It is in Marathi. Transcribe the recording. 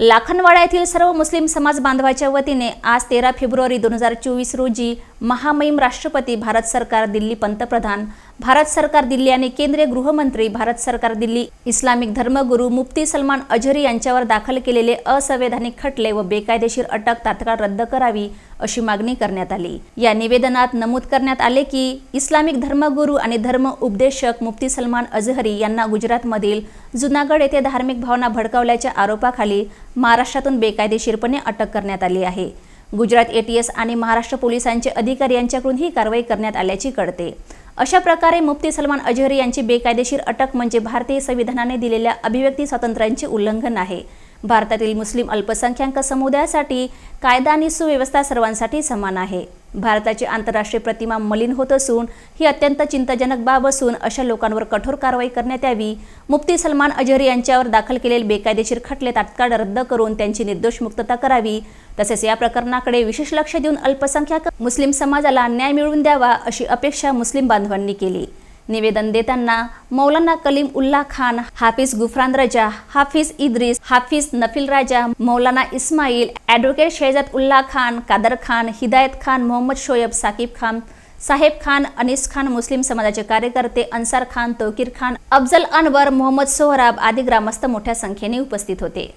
लाखनवाडा येथील सर्व मुस्लिम समाज बांधवाच्या वतीने आज तेरा फेब्रुवारी दोन हजार चोवीस रोजी महामहिम राष्ट्रपती भारत सरकार दिल्ली पंतप्रधान. भारत सरकार दिल्ली आणि केंद्रीय गृहमंत्री भारत सरकार दिल्ली. इस्लामिक धर्मगुरू मुफ्ती सलमान अझरी यांच्यावर दाखल केलेले असंवैधानिक खटले व बेकायदेशीर अटक तात्काळ रद्द करावी अशी मागणी करण्यात आली. या निवेदनात नमूद करण्यात आले की इस्लामिक धर्मगुरू आणि धर्म उपदेशक मुफ्ती सलमान अझहरी यांना गुजरातमधील जुनागड येथे धार्मिक भावना भडकावल्याच्या आरोपाखाली महाराष्ट्रातून बेकायदेशीरपणे अटक करण्यात आली आहे. गुजरात एटीएस आणि महाराष्ट्र पोलिसांचे अधिकारी यांच्याकडून ही कारवाई करण्यात आल्याची कळते. अशा प्रकारे मुफ्ती सलमान अजहरी यांची बेकायदेशीर अटक म्हणजे भारतीय संविधानाने दिलेल्या अभिव्यक्ती स्वातंत्र्यांचे उल्लंघन आहे. भारतातील मुस्लिम अल्पसंख्याक समुदायासाठी कायदा आणि सुव्यवस्था सर्वांसाठी समान आहे. भारताची आंतरराष्ट्रीय प्रतिमा मलिन होत असून ही अत्यंत चिंताजनक बाब असून अशा लोकांवर कठोर कारवाई करण्यात यावी. मुफ्ती सलमान अजहरी यांच्यावर दाखल केलेले बेकायदेशीर खटले तात्काळ रद्द करून त्यांची निर्दोष मुक्तता करावी. तसेच या प्रकरणाकडे विशेष लक्ष देऊन अल्पसंख्याक मुस्लिम समाजाला न्याय मिळवून द्यावा अशी अपेक्षा मुस्लिम बांधवांनी केली. निवेदन देताना मौलाना कलीम उल्ला खान हाफिज गुफरान रजा हाफिज इद्रिस हाफिज नफिल राजा मौलाना इस्माईल ॲडव्होकेट शहजाद उल्ला खान कादर खान हिदायत खान मोहम्मद शोएब साकिब खान साहेब खान अनिस खान मुस्लिम समाजाचे कार्यकर्ते अन्सार खान तोकीर खान अफजल अनवर मोहम्मद सोहराब आदी ग्रामस्थ मोठ्या संख्येने उपस्थित होते.